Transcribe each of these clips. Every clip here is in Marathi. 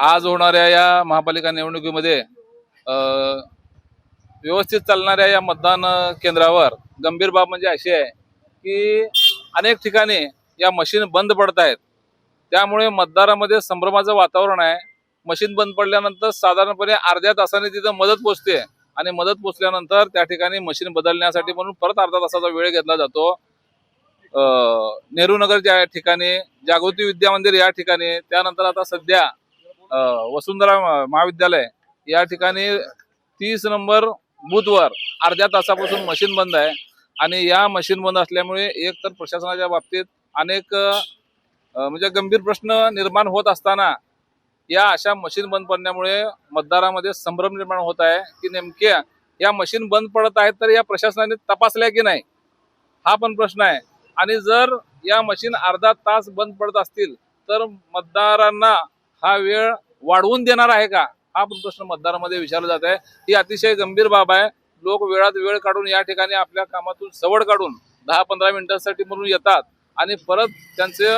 आज होणाऱ्या या महापालिका निवडणुकीमध्ये व्यवस्थित चालणाऱ्या या मतदान केंद्रावर गंभीर बाब म्हणजे अशी आहे की अनेक ठिकाणी या मशीन बंद पडत आहेत. त्यामुळे मतदारामध्ये संभ्रमाचं वातावरण आहे. मशीन बंद पडल्यानंतर साधारणपणे अर्ध्या तासाने तिथं मदत पोचते आणि मदत पोचल्यानंतर त्या ठिकाणी मशीन बदलण्यासाठी म्हणून परत अर्धा तासाचा वेळ घेतला जातो. नेहरू नगर या ठिकाणी जागृती विद्या मंदिर या ठिकाणी त्यानंतर आता सध्या वसुंधरा महाविद्यालय. या ठिकाणी तीस नंबर बूथवर अर्ध्या तासापासून मशीन बंद आहे. आणि या मशीन बंद असल्यामुळे एक तर प्रशासनाच्या बाबतीत अनेक म्हणजे गंभीर प्रश्न निर्माण होत असताना या अशा मशीन बंद पडण्यामुळे मतदारामध्ये संभ्रम निर्माण होत आहे की नेमक्या या मशीन बंद पडत आहेत तर या प्रशासनाने तपासल्या की नाही? हा पण प्रश्न आहे. आणि जर या मशीन अर्धा तास बंद पडत असतील तर मतदारांना हा वेळ वाढवून देणार आहे का? हा पण प्रश्न मतदारामध्ये विचारला जात आहे. ही अतिशय गंभीर बाब आहे. लोक वेळात वेळ काढून या ठिकाणी आपल्या कामातून सवड काढून दहा पंधरा मिनिटांसाठी म्हणून येतात आणि परत त्यांचे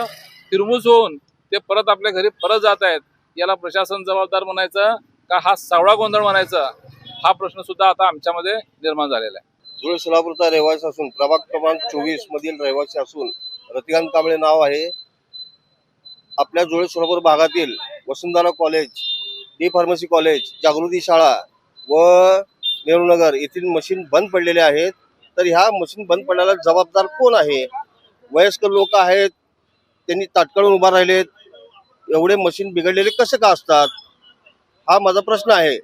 फिरमूस होऊन ते परत आपल्या घरी परत जात आहेत. याला प्रशासन जबाबदार म्हणायचं का हा सावळा गोंधळ म्हणायचा? हा प्रश्न सुद्धा आता आमच्यामध्ये निर्माण झालेला आहे. धुळे सोलापूरचा रहिवासी असून प्रभाग क्रमांक चोवीस मधील रहिवासी असून रतिकांत कांबळे नाव आहे. आपल्या धुळे सोलापूर भागातील Vasundhara college D pharmacy college Jagruti शाळा व नेहरूनगर येथील मशीन बंद पडलेले आहेत. तर ह्या मशीन बंद पडण्याला जबाबदार कोण आहे? वयस्कर लोक आहेत त्यांनी ताटकळून उभा राहिलेत. एवढे मशीन बिघडलेले कसे का असतात? हा माझा प्रश्न आहे.